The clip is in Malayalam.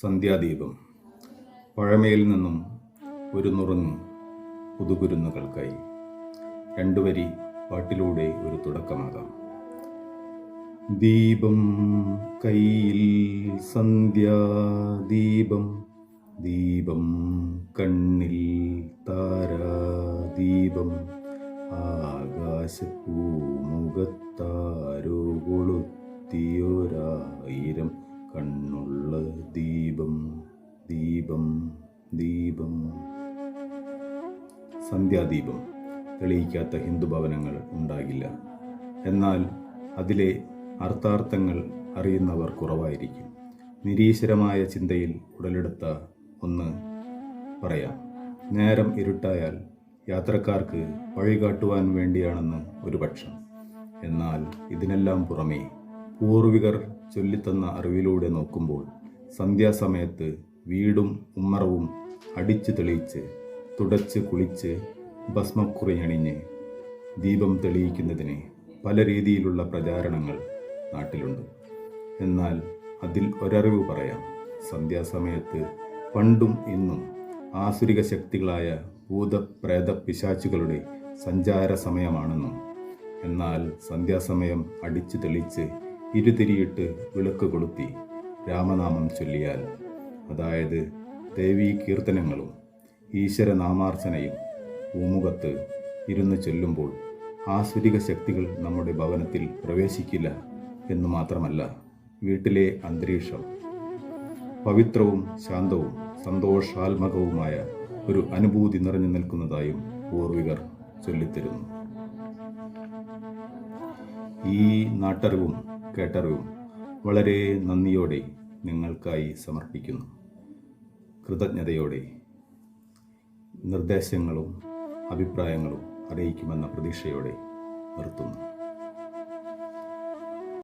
സന്ധ്യാദീപം. പഴമയിൽ നിന്നും ഒരു നുറുങ്ങ് പുതുകുരുന്നുകൾക്കായി. രണ്ടു വരി പാട്ടിലൂടെ ഒരു തുടക്കമാകാം. ദീപം കയ്യിൽ സന്ധ്യാദീപം ദീപം കണ്ണിൽ താരാദീപം ആകാശപ്പൂമുഖത്താരോ കൊളുത്തിയൊരായിരം കണ്ണുള്ള ദീപം ദീപം ദീപം. സന്ധ്യാദീപം. തെളിയിക്കാത്ത ഹിന്ദു ഭവനങ്ങൾ ഉണ്ടാകില്ല. എന്നാൽ അതിലെ അർത്ഥാർത്ഥങ്ങൾ അറിയുന്നവർ കുറവായിരിക്കും. നിരീശ്വരമായ ചിന്തയിൽ ഉടലെടുത്ത ഒന്ന് പറയാം. നേരം ഇരുട്ടായാൽ യാത്രക്കാർക്ക് വഴി കാട്ടുവാൻ വേണ്ടിയാണെന്ന് ഒരു പക്ഷം എന്നാൽ ഇതിനെല്ലാം പുറമേ പൂർവികർ ചൊല്ലിത്തന്ന അറിവിലൂടെ നോക്കുമ്പോൾ സന്ധ്യാസമയത്ത് വീടും ഉമ്മറവും അടിച്ചു തെളിയിച്ച് തുടച്ച് കുളിച്ച് ഭസ്മക്കുറിയണിഞ്ഞ് ദീപം തെളിയിക്കുന്നതിന് പല രീതിയിലുള്ള പ്രചാരണങ്ങൾ നാട്ടിലുണ്ട്. എന്നാൽ അതിൽ ഒരറിവ് പറയാം. സന്ധ്യാസമയത്ത് പണ്ടും ഇന്നും ആസുരിക ശക്തികളായ ഭൂതപ്രേത പിശാചുകളുടെ സഞ്ചാര സമയമാണെന്നും എന്നാൽ സന്ധ്യാസമയം അടിച്ചു തെളിച്ച് ഇരുതിരിയിട്ട് വിളക്ക് കൊളുത്തി രാമനാമം ചൊല്ലിയാൽ അതായത് ദേവീ കീർത്തനങ്ങളും ഈശ്വരനാമാർച്ചനയും നാമാർച്ചനയും ഭൂമുഖത്ത് ഇരുന്ന് ചൊല്ലുമ്പോൾ ആസുരിക ശക്തികൾ നമ്മുടെ ഭവനത്തിൽ പ്രവേശിക്കില്ല എന്ന് മാത്രമല്ല വീട്ടിലെ അന്തരീക്ഷം പവിത്രവും ശാന്തവും സന്തോഷാത്മകവുമായ ഒരു അനുഭൂതി നിറഞ്ഞു നിൽക്കുന്നതായും പൂർവികർ ചൊല്ലിത്തരുന്നു. ഈ നാട്ടറിവും കേട്ടറിവും വളരെ നന്ദിയോടെ നിങ്ങൾക്കായി സമർപ്പിക്കുന്നു. കൃതജ്ഞതയോടെ നിർദ്ദേശങ്ങളും അഭിപ്രായങ്ങളും അറിയിക്കുമെന്ന പ്രതീക്ഷയോടെ നിർത്തുന്നു.